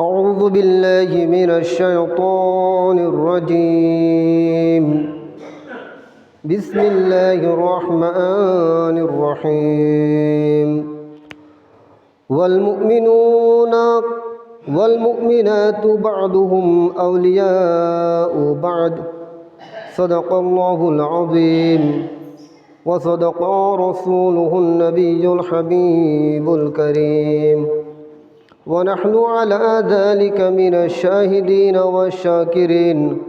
أعوذ بالله من الشيطان الرجيم. بسم الله الرحمن الرحيم. والمؤمنون والمؤمنات بعضهم أولياء بعض. صدق الله العظيم. وصدق رسوله النبي الحبيب الكريم. ونحن على ذلك من الشاهدين والشاكرين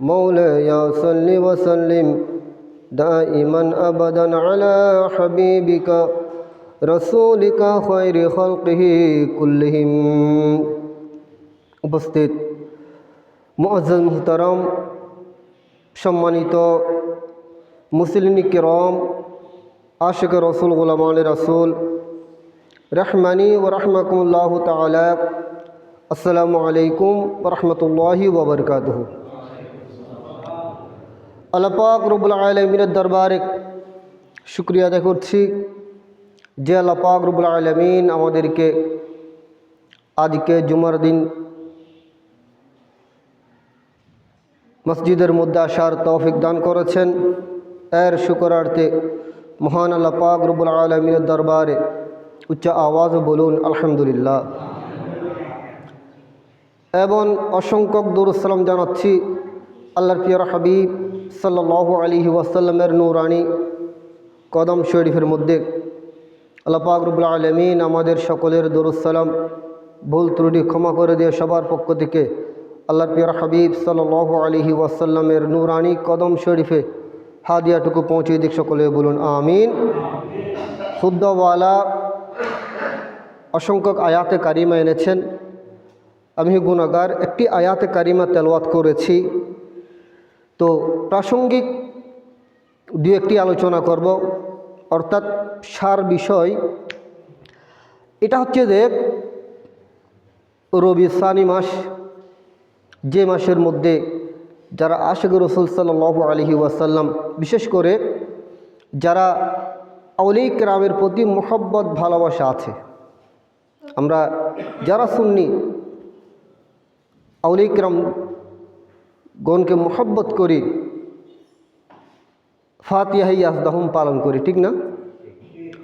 مولاي صل وسلم دائما ابدا على حبيبك رسولك خير خلقه كلهم উপস্থিত মুআজ্জাজ মুহতারাম সম্মানিত মুসলিম কিরম আশিক রসুল গোলামান রসুল রহমানি ও রহমকুল্লাহ তালা আসসালামু আলাইকুম রহমতুল্লাহি ওবরকাত আল্লাপাক রবুল আলমিনের দরবারে শুক্রিয়া আদায় করছি যে আল্লাপাক রবুল আলমিন আমাদেরকে আজকে জুমার দিন মসজিদের মধ্যে আসার তৌফিক দান করেছেন। এর শুকরার্থে মহান আল্লাহ পাক রবুল আলমিনের দরবারে উচ্চ আওয়াজ বলুন, আলহামদুলিল্লাহ। এবং অসংখ্য দরুসালাম জানাচ্ছি আল্লাহর পিয়র হাবিব সাল্লাহ আলী ওয়াসাল্লামের নৌরানি কদম শরীফের মধ্যে। আল্লাহ পাক রবুল আলমিন আমাদের সকলের দরুসালাম ভুল ত্রুটি ক্ষমা করে দিয়ে সবার পক্ষ থেকে আল্লাহর পিয়র হাবিব সাল্লাহ আলহি ওয়াসাল্লামের নূরানি কদম শরীফে হাদিয়াটুকু পৌঁছে দিক সকলে বলুন, আমিন। শুদ্ধওয়ালা অসংখ্য আয়াতে কারিমা এনেছেন। আমি গুণাগার, একটি আয়াতে কারিমা তেলওয়াত করেছি। তো প্রাসঙ্গিক দু একটি আলোচনা করব। অর্থাৎ সার বিষয়, এটা হচ্ছে যে রবি সানি মাস, যে মাসের মধ্যে যারা আশেখ রসুল সাল্লাহ আলহি ওয়াসাল্লাম, বিশেষ করে যারা আউলিক রামের প্রতি মোহব্বত, ভালোবাসা আছে। আমরা যারা শুননি আউলিক রাম গণকে মোহব্বত করি ফাতিহাই ইয়াজদাহুম পালন করি, ঠিক না?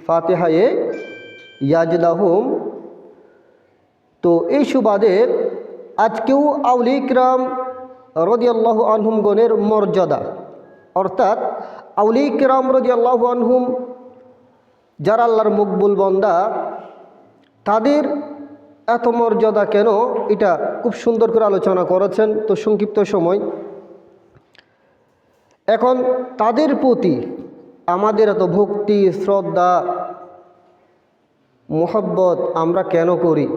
ফাতেহায়ে ইয়াজদাহুম। তো এই সুবাদে আজকেও আউলি আউলিকরাম রদিয়াল্লাহ আনহুম গণের মর্যাদা, অর্থাৎ আউলি আউলিকরাম রদিয়াল্লাহ আনহুম যারা আল্লাহর মকবুল বন্দা, তাদের এত মর্যাদা কেন? এটা খুব সুন্দর করে আলোচনা করেছেন। তো সংক্ষিপ্ত সময়। এখন তাদের প্রতি আমাদের এত ভক্তি, শ্রদ্ধা, মোহব্বত আমরা কেন করি?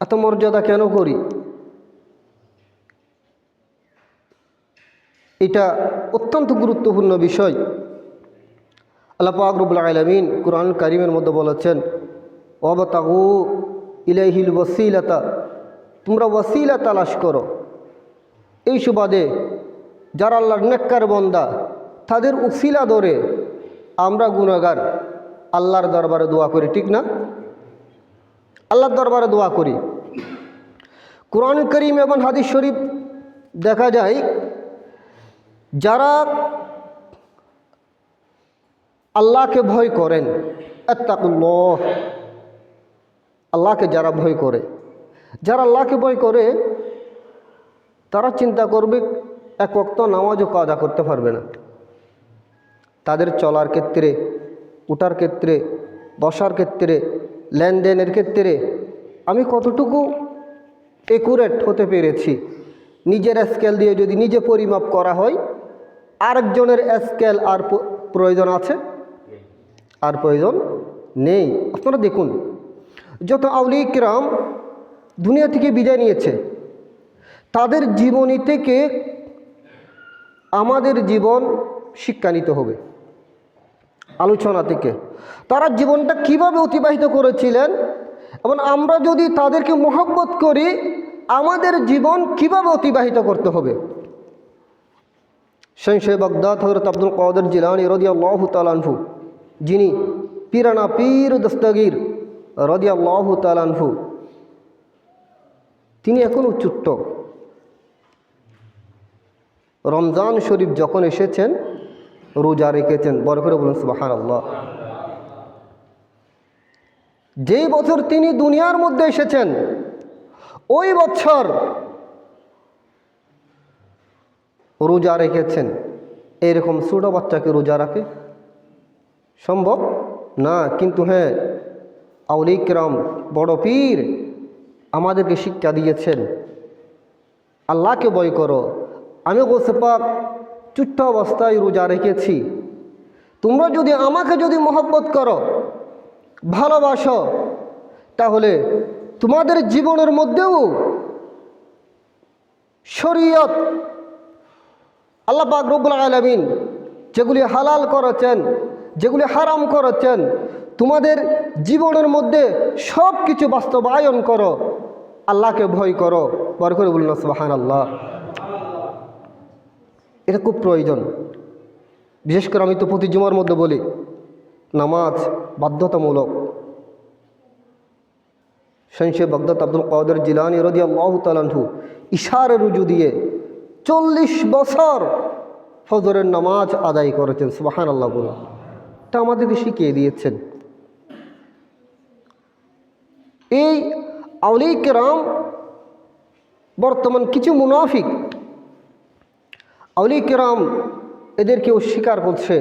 এত মর্যাদা কেন করি? এটা অত্যন্ত গুরুত্বপূর্ণ বিষয়। আল্লাহ আকরবুল আলমিন কোরআন করিমের মধ্যে বলেছেন অবতাগু ইলাইহিল ওসিলতা তোমরা ওসিলা তালাশ করো। এই সুবাদে যারা আল্লাহর নেককার বন্দা, তাদের উসিলা ধরে আমরা গুণাগার আল্লাহর দরবারে দোয়া করি, ঠিক না? আল্লাহর দরবারে দোয়া করি। কোরআন করিম এবং হাদিস শরীফ দেখা যায়, যারা আল্লাহকে ভয় করেন। এত্তাকুল্লাহ আল্লাহকে যারা ভয় করে, যারা আল্লাহকে ভয় করে, তারা চিন্তা করবে, এক অক্ত নামাজও কাদা করতে পারবে না। তাদের চলার ক্ষেত্রে, উঠার ক্ষেত্রে, বসার ক্ষেত্রে, লেনদেনের ক্ষেত্রে আমি কতটুকু একুরেট হতে পেরেছি? নিজের স্কেল দিয়ে যদি নিজে পরিমাপ করা হয়, আরেকজনের স্কেল আর প্রয়োজন আছে? আর প্রয়োজন নেই। আপনারা দেখুন, যত আউলিকরাম দুনিয়া থেকে বিদায় নিয়েছে, তাদের জীবনী থেকে আমাদের জীবন শিক্ষা নিতে হবে। আলোচনা থেকে। তারা জীবনটা কীভাবে অতিবাহিত করেছিলেন এবং আমরা যদি তাদেরকে মোহব্বত করি, আমাদের জীবন কীভাবে অতিবাহিত করতে হবে? শৈশে বগদাদ হজরত আব্দুল কাদের জিলানি রদিয়াল্লাহ তালানহু যিনি পিরানা পীর দস্তগীর রদিয়াল্লাহ তালানহু তিনি এখনও ছোট্ট রমজান শরীফ যখন এসেছেন, রোজা রেখেছেন, বড় করে বলুন সুবাহান আল্লাহ যেই বছর তিনি দুনিয়ার মধ্যে এসেছেন, ওই বছর রোজা রেখেছেন। এরকম ছোট বাচ্চাকে রোজা রাখে? সম্ভব? না, কিন্তু হ্যাঁ আউলিকরাম বড় পীর আমাদেরকে শিক্ষা দিয়েছেন। আল্লাহকে বয় করো। আমি বসে পাক চুট্ট অবস্থায় রোজা রেখেছি। তোমরা যদি আমাকে যদি মহব্বত করো, ভালোবাসো, তাহলে তোমাদের জীবনের মধ্যেও শরীয়ত আল্লাহ পাক রব্বুল আলমিন যেগুলি হালাল করেছেন যেগুলি হারাম করেছেন, তোমাদের জীবনের মধ্যে সব কিছু বাস্তবায়ন করো, আল্লাহকে ভয় করো। বার করে বলুন সুবাহান আল্লাহ এটা খুব প্রয়োজন। বিশেষ করে আমি তো প্রতি জুমার মধ্যে বলি, নামাজ বাধ্যতামূলক। শৈশে বগদত আব্দুল কাদের জিলানি রদি আল্লাহ তালাহু ইশারে রুজু দিয়ে চল্লিশ বছর ফজরের নামাজ আদায় করেছেন সুবাহান আল্লাহ বলুন। তা আমাদেরকে শিখিয়ে দিয়েছেন? এই আউলিক রাম বর্তমান কিছু মুনাফিক আউলিক রাম এদেরকেও স্বীকার করছে,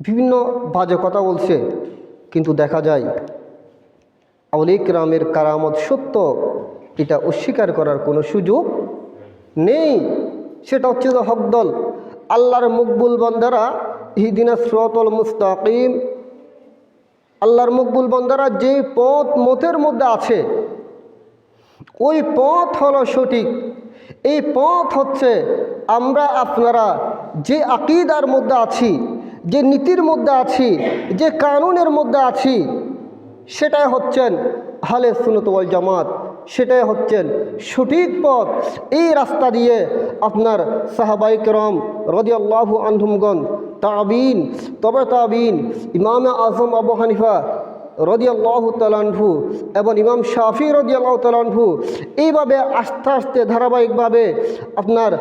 বিভিন্ন বাজে কথা বলছে, কিন্তু দেখা যায় আউলিক রামের কারামত সত্য, এটা অস্বীকার করার কোনো সুযোগ নেই। সেটা হচ্ছে হকদল, আল্লাহর মকবুল বন্দারা ইহিদিনা স্রতল মুস্তাকিম। আল্লাহর মকবুল বন্দারা যে পথ, মতের মধ্যে আছে, ওই পথ হলো সঠিক। এই পথ হচ্ছে আমরা, আপনারা যে আকিদার মধ্যে আছি, যে নীতির মধ্যে আছি, যে কানুনের মধ্যে আছি, সেটাই হচ্ছেন হালে সুনতওয়াল জামাত। সেটাই হচ্ছেন সঠিক পথ। এই রাস্তা দিয়ে আপনার সাহাবাই করম রদিয়াল্লাহু আনহুমগণ তাবিন, তবে তাবিন, ইমাম আজম আবু হানিফা রদিয়াল্লাহ তালানহু এবং ইমাম শাফি রদিয়াল্লাহ তালানহু এইভাবে আস্তে আস্তে, ধারাবাহিকভাবে আপনার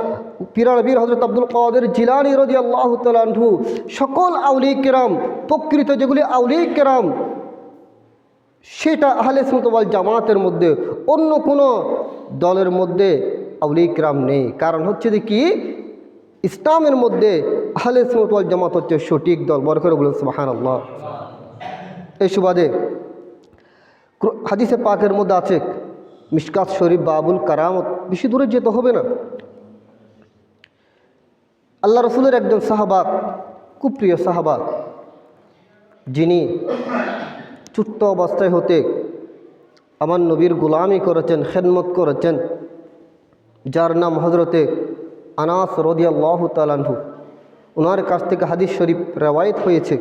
পিরার বীর হজরত আব্দুল কাদের জিলানি রদিয়াল্লাহ তালানহু সকল আউলি কেরাম, প্রকৃত যেগুলি আউলি কেরাম, সেটা আহলে সুতওয়াল জামাতের মধ্যে, অন্য কোনো দলের মধ্যে আউলিক কেরাম নেই। কারণ হচ্ছে যে কি? ইসলামের মধ্যে আহলে সুতওয়াল জামাত হচ্ছে সঠিক দল। বড় করে বলুন সুবাহান আল্লাহ এই সুবাদে হাদিসে পাকের মধ্যে আছে, মিসকাত শরীফ বাবুল কারামত। বেশি দূরে যেতে হবে না। আল্লাহ রসুলের একজন সাহাবাক খুব প্রিয় সাহাবা, যিনি ছোট্ট অবস্থায় হতে আমার নবীর গোলামি করেছেন, খেদমত করেছেন, যার নাম হজরতে আনাস রদিয়াল্লাহ তালানহু ওনার কাছ থেকে হাদিস শরীফ রেওয়ায়ত হয়েছে।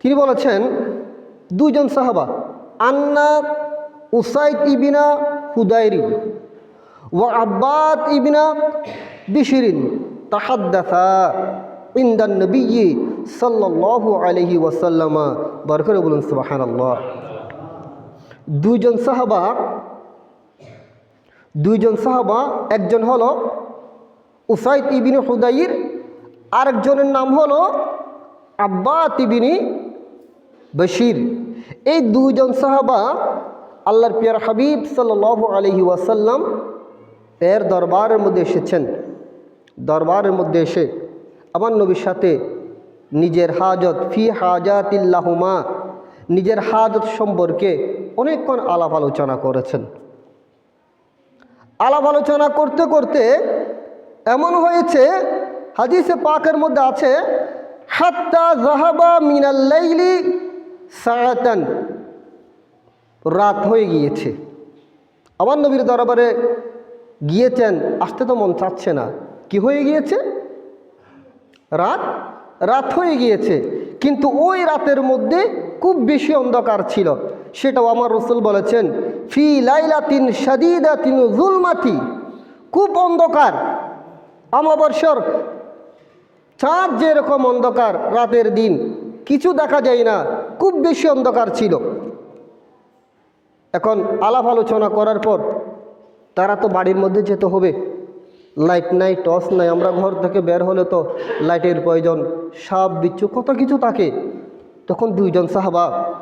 তিনি বলেছেন দুজন সাহাবা, আন্না উসাইদ ইবিনা হুদাইরিন ও আব্বাদ ইবিনা বিশিরিন তাহাদ্দাসা ইন্দান নবী সাল্লাল্লাহু আলাইহি ওয়াসাল্লামা। বার করে বলুন, সুবহানাল্লাহ। দুইজন সাহাবা দুইজন সাহাবা, একজন হলো উসাইদ ইবিন হুদাইর, আরেকজনের নাম হলো আব্বা তিবিনী বশির। এই দুইজন সাহাবা আল্লাহর পিয়ার হাবিব সাল্লাল্লাহু আলহি ওয়াসাল্লাম এর দরবারের মধ্যে এসেছেন। দরবারের মধ্যে এসে আমার নবীর সাথে নিজের হাজত ফি হাজাতিল্লাহুমা নিজের হাজত সম্পর্কে অনেকক্ষণ আলাপ আলোচনা করেছেন। আলাপ আলোচনা করতে করতে এমন হয়েছে, হাদিসে পাকের মধ্যে আছে, হাত্তা জাহাবা মিনাল্লাইলি সায়াতান রাত হয়ে গিয়েছে। আমার নবীর দরবারে গিয়েছেন, আসতে তো মন চাচ্ছে না। কি হয়ে গিয়েছে? রাত? রাত হয়ে গিয়েছে। কিন্তু ওই রাতের মধ্যে খুব বেশি অন্ধকার ছিল। সেটাও আমার রসুল বলেছেন, ফি লাইলা তিন সাদিদা তিন জুলমাতি। খুব অন্ধকার। আমাবর্ষর চাঁদ যেরকম অন্ধকার রাতের দিন, কিছু দেখা যায় না, খুব বেশি অন্ধকার ছিল। এখন আলাপ আলোচনা করার পর তারা তো বাড়ির মধ্যে যেতে হবে। লাইট নাই, টর্চ নাই, আমরা ঘর থেকে বের হলে তো লাইটের প্রয়োজন সাপ বিচ্ছু কত কিছু থাকে। তখন দুইজন সাহাবা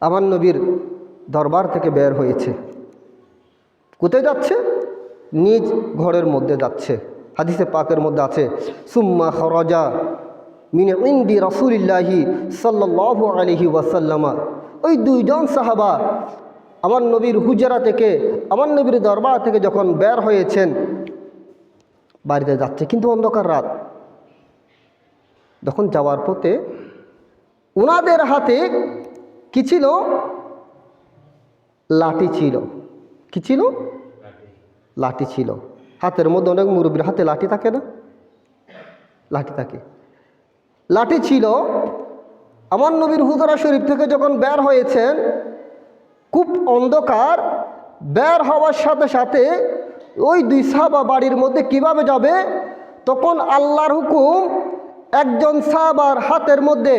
আমার নবীর দরবার থেকে বের হয়েছে। কোথায় যাচ্ছে? নিজ ঘরের মধ্যে যাচ্ছে। হাদিসে পাকের মধ্যে আছে, সুম্মা খরজা মিনে ইন্দি রসুলিল্লাহি সাল্লাহ আলহি ওয়াসাল্লামা। ওই দুইজন সাহাবা আমার নবীর হুজারা থেকে, আমার নবীর দরবার থেকে যখন বের হয়েছেন, বাড়িতে যাচ্ছে। কিন্তু অন্ধকার রাত। যখন যাওয়ার পথে ওনাদের হাতে কি ছিল? লাঠি ছিল। কি ছিল? লাঠি ছিল। হাতের মধ্যে অনেক মুরব্বীর হাতে লাঠি থাকে না? লাঠি থাকে। লাঠি ছিল। আমার নবীর হুজরা শরীফ থেকে যখন বের হয়েছেন, খুব অন্ধকার, বের হওয়ার সাথে সাথে ওই দুই সাহাবা বাড়ির মধ্যে কীভাবে যাবে? তখন আল্লাহর হুকুম, একজন সাহাবার হাতের মধ্যে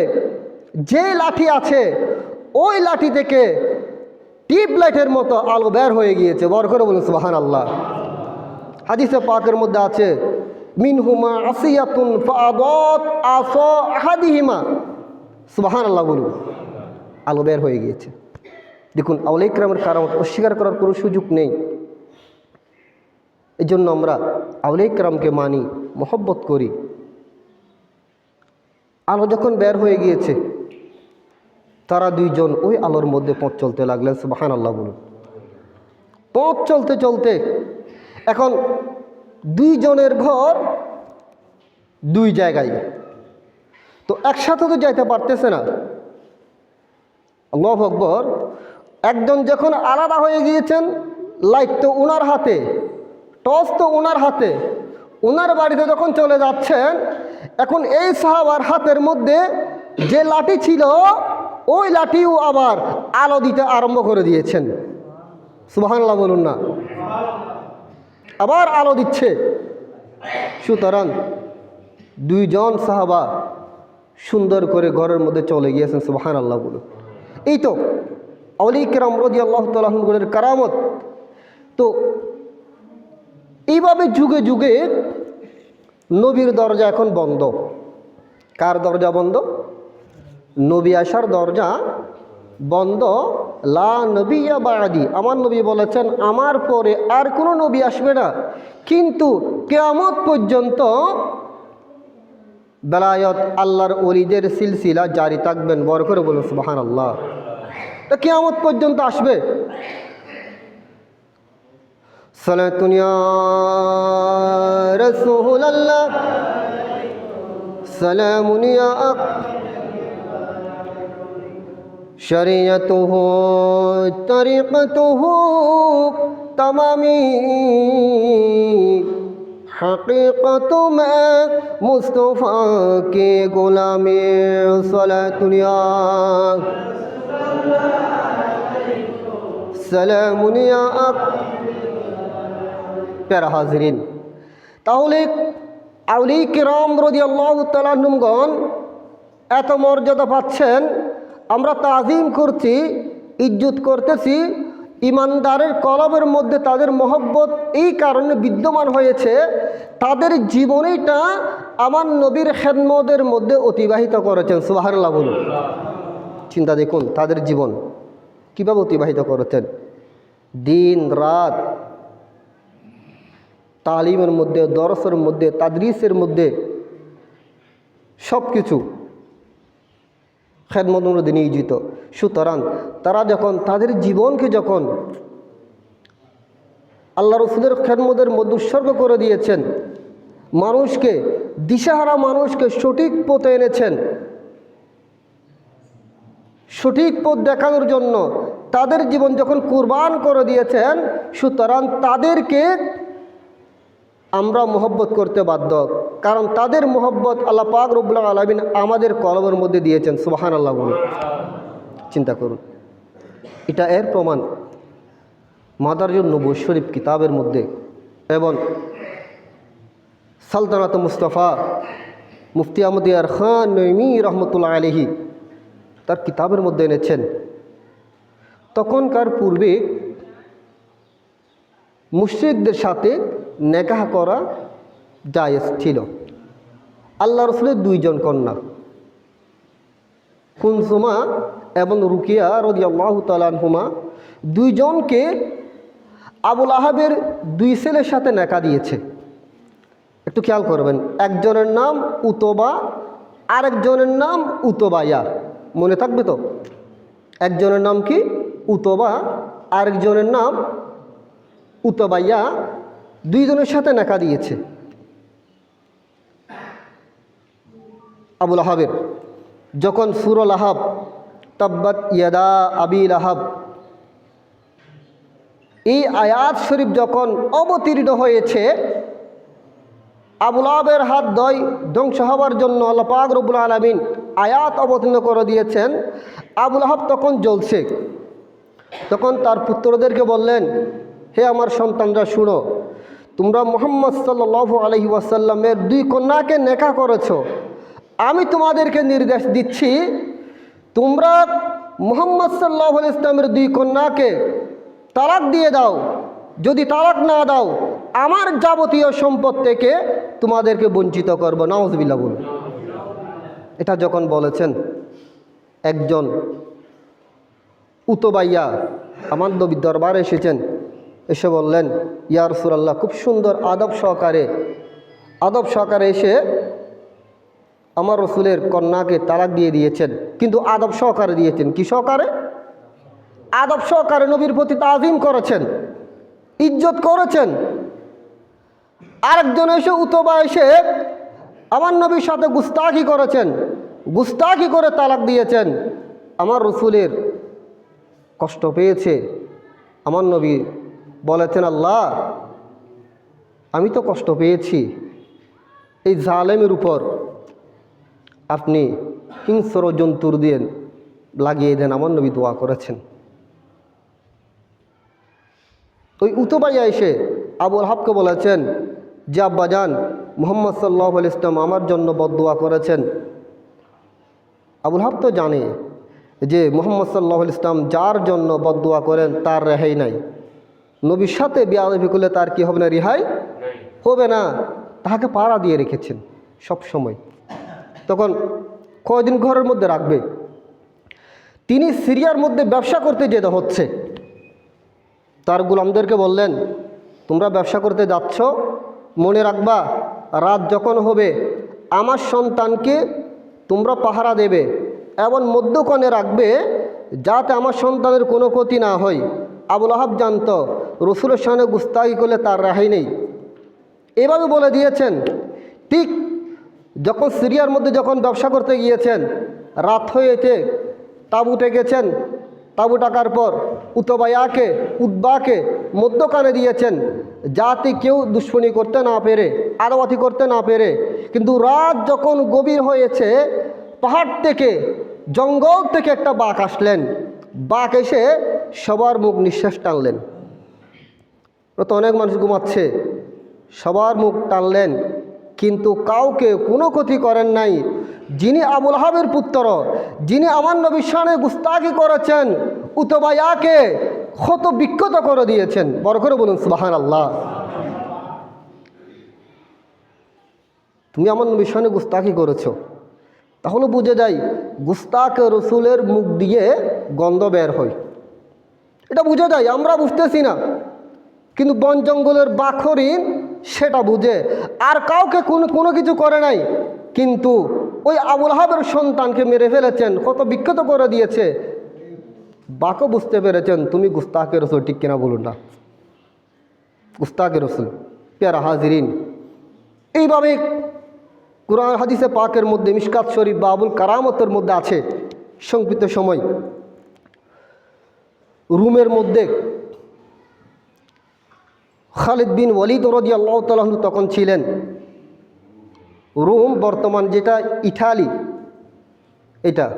যে লাঠি আছে, ওই লাঠি থেকে টিপ লাইটের মতো আলো বের হয়ে গিয়েছে। বর করে বলুন সুবাহান আল্লাহ হাদিসে পাকের মধ্যে আছে, মিনহুমা আসিয়াতুন ফাদত আস আহাদিহিমা। সুবাহান আল্লাহ বলুন, আলো বের হয়ে গিয়েছে। দেখুন আউল ইকরামের কারণ অস্বীকার করার কোনো সুযোগ নেই। এই জন্য আমরা আউল ইকরামকে মানি, মোহব্বত করি। আলো যখন বের হয়ে গিয়েছে তারা দুইজন ওই আলোর মধ্যে পথ চলতে লাগলেন সুবাহান আল্লাহ বলুন। পথ চলতে চলতে এখন দুইজনের ঘর দুই জায়গায়। তো একসাথে তো যাইতে পারতেছে না। আল্লাহ আকবর। একজন যখন আলাদা হয়ে গিয়েছেন, লাইট তো ওনার হাতে টস তো ওনার হাতে ওনার বাড়িতে যখন চলে যাচ্ছেন, এখন এই সাহাবার হাতের মধ্যে যে লাঠি ছিল ওই লাঠিও আবার আলো দিতে আরম্ভ করে দিয়েছেন। সুবাহান্লাহ বলুন না। আবার আলো দিচ্ছে। সুতরাং দুইজন সাহাবা সুন্দর করে ঘরের মধ্যে চলে গিয়েছেন সুবাহান আল্লাহ বলুন। এই তো অলিকরাম রদি আল্লাহ তালের কারামত। তো এইভাবে যুগে যুগে নবীর দরজা এখন বন্ধ। কার দরজা বন্ধ? নবী আসার দরজা বন্ধ। লা নবিয়া বাদি। আমার নবী বলেছেন, আমার পরে আর কোনো নবী আসবে না। কিন্তু কেয়ামত পর্যন্ত বেলায়ত আল্লাহর অলিদের সিলসিলা জারি থাকবেন। বড় করে বলুন সুবাহান আল্লাহ তা কেয়ামত পর্যন্ত আসবে। সালাতুনিয়া রসুল আল্লাহ সালামুনিয়া শরিয়তো তরিকতো তমামি হকীকত মুস্তফা কে গোলামে সলাতুনিয়া সালামুনিয়া প্যারা হাজরিন, তাহলে আউলি কিরাম রদি আল্লাহ তালা নুমগন এত মর্যাদা পাচ্ছেন আমরা তাজিম করছি, ইজ্জত করতেছি, ইমানদারের কলবের মধ্যে তাদের মহব্বত এই কারণে বিদ্যমান হয়েছে, তাদের জীবনীটা আমার নবীর খেদমদের মধ্যে অতিবাহিত করেছেন সুবাহান্লাহ বলুন। চিন্তা দেখুন, তাদের জীবন কীভাবে অতিবাহিত করেছেন? দিন, রাত, তালিমের মধ্যে, দরসের মধ্যে, তাদরিসের মধ্যে সব কিছু খেদমত মধ্যে নিয়োজিত। সুতরাং তারা যখন তাদের জীবনকে যখন আল্লাহ রসুলের খেদমতের মধ্যে উৎসর্গ করে দিয়েছেন, মানুষকে, দিশাহারা মানুষকে সঠিক পথে এনেছেন, সঠিক পথ দেখানোর জন্য তাদের জীবন যখন কুরবান করে দিয়েছেন, সুতরাং তাদেরকে আমরা মোহব্বত করতে বাধ্য। কারণ তাদের মোহব্বত আল্লাহ পাক রব্বুল্লাহ আলমিন আমাদের কলমের মধ্যে দিয়েছেন সুবাহান আল্লাহ বলুন। চিন্তা করুন। এটা এর প্রমাণ। মাদারজুল নবু শরীফ কিতাবের মধ্যে এবং সালতানাত মুস্তফা মুফতি আহমদিয়ার খান নৈমি রহমতুল্লাহ আলহি তার কিতাবের মধ্যে এনেছেন। তখনকার পূর্বে মুশ্রিকদের সাথে নেকাহ করা জায়েজ ছিল। আল্লাহ রসুলের দুইজন কন্যা। কুনসুমা এবং রুকিয়া রদি আল্লাহ তালানহুমা দুইজনকে আবুল আহাবের দুই ছেলের সাথে নেকা দিয়েছে। একটু খেয়াল করবেন, একজনের নাম উতবা, আরেকজনের নাম উতবাইয়া মনে থাকবে তো? একজনের নাম কি? উতবা, আরেকজনের নাম উতবাইয়া দুইজনের সাথে নাকা দিয়েছে। আবুল আহাবের। যখন সুরল আহাব তাব্বাত ইয়াদা আবিল আহাব এই আয়াত শরীফ যখন অবতীর্ণ হয়েছে, আবুল আহাবের হাত দয় ধ্বংস হওয়ার জন্য আল্লাহ পাক রবুল আলমিন আয়াত অবতীর্ণ করে দিয়েছেন। আবুল আহাব তখন জ্বলছে। তখন তার পুত্রদেরকে বললেন, হে আমার সন্তানরা, শুনো তোমরা মোহাম্মদ সাল্লাহ আলহি ওয়াসাল্লামের দুই কন্যাকে নেকা করেছ। আমি তোমাদেরকে নির্দেশ দিচ্ছি, তোমরা মোহাম্মদ সাল্লাহ ইসলামের দুই কন্যাকে তালাক দিয়ে দাও। যদি তালাক না দাও, আমার যাবতীয় সম্পদ থেকে তোমাদেরকে বঞ্চিত করব। নওয়াজবিল্লা বলুন। এটা যখন বলেছেন, একজন উতবাইয়া আমার দরবারে এসেছেন এসে বললেন ইয়ার সুরাল্লাহ খুব সুন্দর আদব সহকারে আদব সহকারে এসে আমার রসুলের কন্যাকে তালাক দিয়ে দিয়েছেন, কিন্তু আদব সহকারে দিয়েছেন। কি সহকারে? আদব সহকারে নবীর প্রতি তাজিম করেছেন, ইজ্জত করেছেন। আরেকজন এসে উতবা এসে আমার নবীর সাথে গুস্তাখি করেছেন, গুস্তাখি করে তালাক দিয়েছেন। আমার রসুলের কষ্ট পেয়েছে, আমার নবী বলেছেন, আল্লাহ, আমি তো কষ্ট পেয়েছি। এই জালেমের উপর আপনি হিংস্র জন্তুর দিয়ে লাগিয়ে দেন, আমার নবী দোয়া করেছেন। ওই উতবাইয়া এসে আবুল হাবকে বলেছেন, যে আব্বাজান মোহাম্মদ সাল্লাহ আল ইসলাম আমার জন্য বদোয়া করেছেন। আবুল হাব তো জানে যে মোহাম্মদ সাল্লাহ ইসলাম যার জন্য বদোয়া করেন, তার রেহাই নাই। নবীর সাথে বিয়াদবি করলে তার কি হবে না রেহাই? হবে না। তাহাকে পাড়া দিয়ে রেখেছেন সব সময়। তখন কয়দিন ঘরের মধ্যে রাখবে? তিনি সিরিয়ার মধ্যে ব্যবসা করতে যেতে হচ্ছে। তার গুলামদেরকে বললেন তোমরা ব্যবসা করতে যাচ্ছ মনে রাখবা রাত যখন হবে আমার সন্তানকে তোমরা পাহারা দেবে। এমন মধ্যকণে রাখবে যাতে আমার সন্তানের কোনো ক্ষতি না হয়। আবুল আহাব জানত রসুলের সামনে গুস্তাগি করলে তার রেহাই নেই। এভাবে বলে দিয়েছেন। ঠিক যখন সিরিয়ার মধ্যে যখন ব্যবসা করতে গিয়েছেন, রাত হয়েছে তাঁবুতে গেছেন তাঁবু টাকার পর উতবায়াকে উদ্বাকে মধ্যকানে দিয়েছেন, যাতে কেউ দুশ্মনী করতে না পেরে আদাবাতি করতে না পেরে। কিন্তু রাত যখন গভীর হয়েছে পাহাড় থেকে, জঙ্গল থেকে একটা বাঘ আসলেন। বাঘ এসে সবার মুখ নিঃশ্বাস টানলেন। তো অনেক মানুষ ঘুমাচ্ছে। সবার মুখ টানলেন, কিন্তু কাউকে কোনো ক্ষতি করেন নাই। যিনি আবুল হাবের পুত্র, যিনি আমার নবীর সামনে গুস্তাকি করেছেন, উতবায়াকে ক্ষত বিক্ষত করে দিয়েছেন। বড় করে বলুন সুবাহান আল্লাহ তুমি আমার নবীর সামনে গুস্তাকি করেছ। তাহলে বুঝে যাই গুস্তাক রসুলের মুখ দিয়ে গন্ধ বের হয়। এটা বুঝে যায় আমরা বুঝতেছি না। কিন্তু বন জঙ্গলের বাখরিন সেটা বুঝে। আর কাউকে কোনো কোনো কিছু করে নাই, কিন্তু ওই আবুল হাবের সন্তানকে মেরে ফেলেছেন, কত বিক্ষত করে দিয়েছে। বাকও বুঝতে পেরেছেন, তুমি গুস্তাকে রসুল, ঠিক কিনা বলুন না? গুস্তাকে রসুল, পেয়ারা হাজিরিন। এইভাবে কোরআন হাদিসে পাকের মধ্যে মিসকাত শরীফ বা আবুল কারামতের মধ্যে আছে, সংক্ষিপ্ত সময়। রুমের মধ্যে খালিদ বিন ওয়ালিদ রদি আল্লাহ তখন ছিলেন। রুম বর্তমান যেটা, ইটালি। এটা।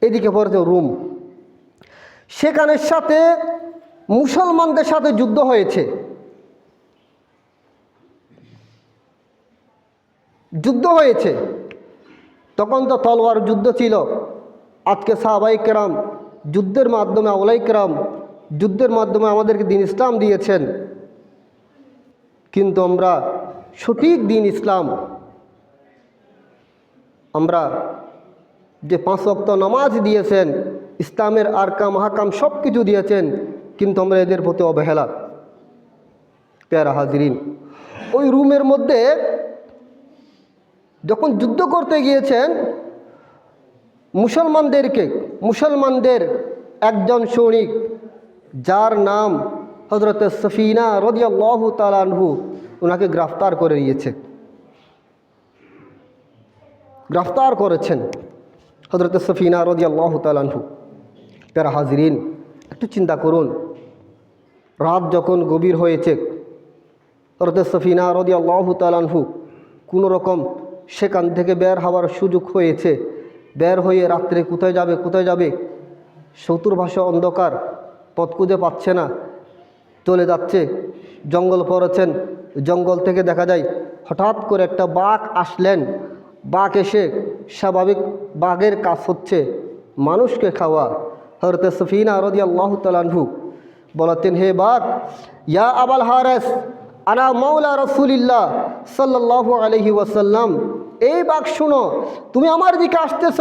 এদিকে পড়েছে রুম। সেখানের সাথে মুসলমানদের সাথে যুদ্ধ হয়েছে। যুদ্ধ হয়েছে। তখন তো তলোয়ার যুদ্ধ ছিল। আজকে সাহাবাই কেরাম যুদ্ধের মাধ্যমে, আউলাইকরাম যুদ্ধের মাধ্যমে আমাদেরকে দিন ইসলাম দিয়েছেন। কিন্তু আমরা সঠিক দিন ইসলাম, আমরা যে পাঁচ অক্ত নামাজ দিয়েছেন, ইসলামের আরকাম হাকাম সব কিছু দিয়েছেন, কিন্তু আমরা এদের প্রতি অবহেলা। প্যারা হাজরিন, ওই রুমের মধ্যে যখন যুদ্ধ করতে গিয়েছেন, মুসলমানদেরকে, মুসলমানদের একজন সৈনিক, যার নাম হজরত সফিনা রদিয়াল্লাহ তালানহু ওনাকে গ্রেফতার করে নিয়েছে। গ্রেফতার করেছেন হজরত সফিনা রদিয়াল্লাহ তালানহু প্যারা হাজরিন, একটু চিন্তা করুন। রাত যখন গভীর হয়েছে হজরত সফিনা রদিয়াল্লাহ তালানহু কোনো রকম সেখান থেকে বের হওয়ার সুযোগ হয়েছে। বের হয়ে রাত্রে কোথায় যাবে কোথায় যাবে? শত্রুর ভাষা অন্ধকার, পথ খুঁজে পাচ্ছে না। চলে যাচ্ছে। জঙ্গল পড়েছেন। জঙ্গল থেকে দেখা যায়, হঠাৎ করে একটা বাঘ আসলেন। বাঘ এসে স্বাভাবিক বাঘের কাজ হচ্ছে। মানুষকে খাওয়া। হরতে সফিনা রদি আল্লাহ তালানহু বলতেন হে বাঘ, ইয়া আবাল হারেস, আনা মৌলা রসুলিল্লাহ সাল্লাহ আলহি ওয়াসাল্লাম। এই বাঘ শুনো, তুমি আমার দিকে আসতেছ।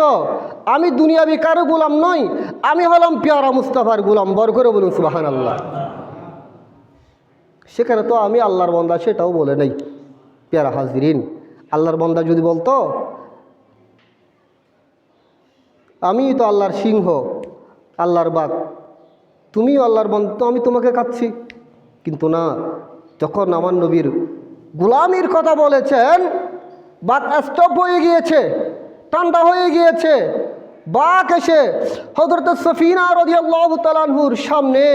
আমি দুনিয়াবি কারও গোলাম নই। আমি হলাম পেয়ারা মুস্তাফার গোলাম। বর করে বলুন সুবাহান আল্লাহ সেখানে তো আমি আল্লাহর বন্দা সেটাও বলে নেই। পেয়ারা হাজরিন, আল্লাহর বন্দা যদি বলতো, আমি তো আল্লাহর সিংহ, আল্লাহর বাঘ, তুমিও আল্লাহর বন্ধ তো আমি তোমাকে খাচ্ছি কিন্তু না, যখন আমার নবীর গুলামির কথা বলেছেন, বাঘ স্টপ হয়ে গিয়েছে, ঠান্ডা হয়ে গিয়েছে, বাঘ এসে হজরত সফিনা রদিয়াল্লাহ তালানহুর সামনে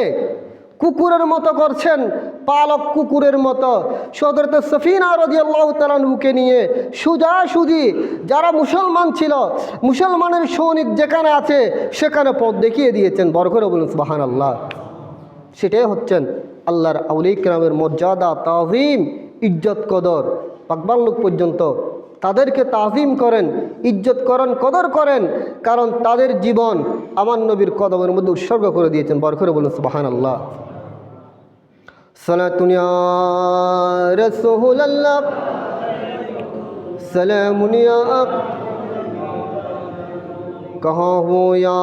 কুকুরের মতো করছেন পালক কুকুরের মতো। সদরত সফিনা রদিয়াল্লাহ তালানহুকে নিয়ে সুজা সুজি যারা মুসলমান ছিল, মুসলমানের সৈনিক যেখানে আছে সেখানে পথ দেখিয়ে দিয়েছেন। বড় করে বলুন সুবাহান আল্লাহ সেটাই হচ্ছেন আল্লাহর আউলিকরামের মর্যাদা, তাজিম, ইজ্জত কদর। পাকবাল লোক পর্যন্ত তাদেরকে তাজিম করেন, ইজ্জত করেন, কদর করেন, কারণ তাদের জীবন আমার নবীর কদমের মধ্যে উৎসর্গ করে দিয়েছেন। বর করে বলুন সুবাহান আল্লাহ صلاة يا رسول اللہ سلام يا کہاں ہو یا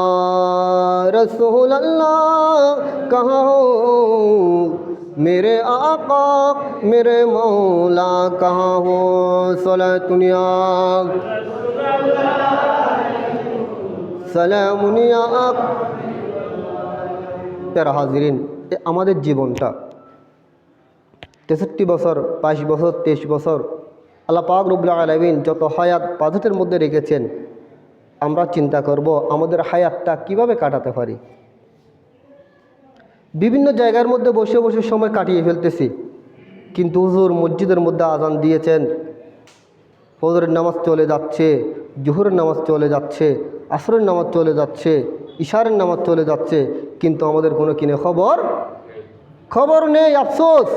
رسول اللہ؟ کہاں ہو میرے آقا؟ میرے مولا، کہاں ہو صلاح دنیا سلام آپ پیارا حاضرین এ আমাদের তেষট্টি বছর, বাইশ বছর, তেইশ বছর। আল্লাহ পাক রুবুল্লাহ আলমিন যত হায়াত বাজেটের মধ্যে রেখেছেন, আমরা চিন্তা করব আমাদের হায়াতটা কীভাবে কাটাতে পারি। বিভিন্ন জায়গার মধ্যে বসে বসে সময় কাটিয়ে ফেলতেছি, কিন্তু হুজুর মসজিদের মধ্যে আজান দিয়েছেন। ফজরের নামাজ চলে যাচ্ছে, জোহরের নামাজ চলে যাচ্ছে, আসরের নামাজ চলে যাচ্ছে, ইশারের নামাজ চলে যাচ্ছে, কিন্তু আমাদের কোনো কিনে খবর খবর নেই, আফসোস।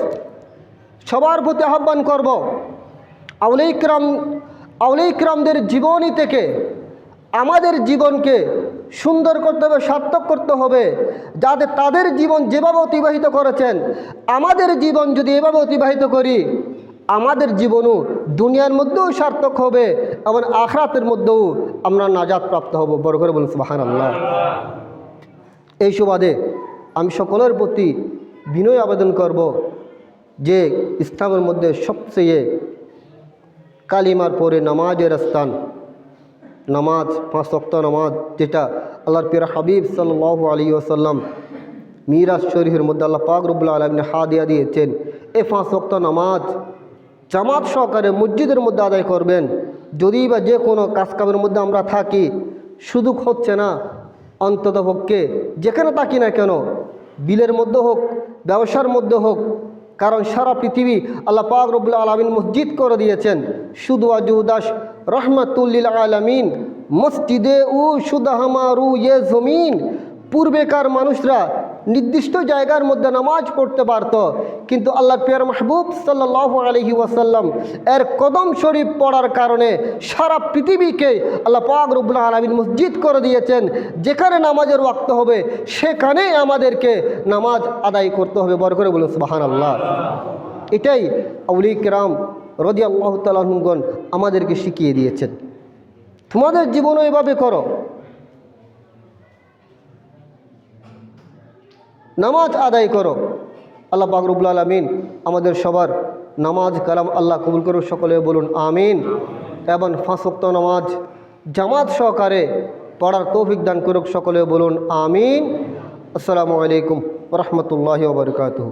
সবার প্রতি আহ্বান করব। আউলাইকরাম আউলাইকরামদের জীবনী থেকে আমাদের জীবনকে সুন্দর করতে হবে, সার্থক করতে হবে, যাতে তাদের জীবন যেভাবে অতিবাহিত করেছেন, আমাদের জীবন যদি এভাবে অতিবাহিত করি, আমাদের জীবনও দুনিয়ার মধ্যেও সার্থক হবে, এবং আখরাতের মধ্যেও আমরা নাজাদ প্রাপ্ত হব। বড় করে বলুন সুবাহান আল্লাহ এই সুবাদে আমি সকলের প্রতি বিনয় আবেদন করব। যে ইসলামের মধ্যে সবচেয়ে কালিমার পরে নামাজের স্থান, নামাজ, পাঁচ অক্ত নামাজ, যেটা আল্লাহর পির হাবিব সাল্লাহ আলী ওসাল্লাম মিরাজ শরীফের মধ্যে আল্লাহ পাক আলমিনে হা দিয়া দিয়েছেন, এ পাঁচ অক্ত নামাজ জামাত সহকারে মসজিদের মধ্যে আদায় করবেন। যদি বা যে কোনো কাজকামের মধ্যে আমরা থাকি, সুযোগ হচ্ছে না অন্তত পক্ষে যেখানে থাকি না কেন, বিলের মধ্যে হোক, ব্যবসার মধ্যে হোক কারণ সারা পৃথিবী আল্লাহ পাক রব্বুল্লা আলমিন মসজিদ করে দিয়েছেন। শুধু আজুদাস রহমাতুল্লিল আলমিন, মসজিদে উ সুদাহমারু ইয়ে জমিন। পূর্বেকার মানুষরা নির্দিষ্ট জায়গার মধ্যে নামাজ পড়তে পারত। কিন্তু আল্লাহ পিয়ার মাহবুব সাল্লাহ আলহি ওয়াসাল্লাম এর কদম শরীফ পড়ার কারণে সারা পৃথিবীকে আল্লাহ পাক রব্বুল আলমিন মসজিদ করে দিয়েছেন। যেখানে নামাজের ওয়াক্ত হবে, সেখানেই আমাদেরকে নামাজ আদায় করতে হবে। বর করে বলুন সুবাহান আল্লাহ এটাই আউলি কেরাম রদি আল্লাহ তালগণ আমাদেরকে শিখিয়ে দিয়েছেন। তোমাদের জীবনও এভাবে করো। নামাজ আদায় করো। আল্লাহ পাকরুবুল আলমিন আমাদের সবার নামাজ কালাম আল্লাহ কবুল করুক, সকলে বলুন আমিন। এবং ফাঁসক্ত নামাজ জামাত সহকারে পড়ার তৌফিক দান করুক, সকলে বলুন আমিন। আসসালামু আলাইকুম রহমতুল্লাহ বরকাতহ।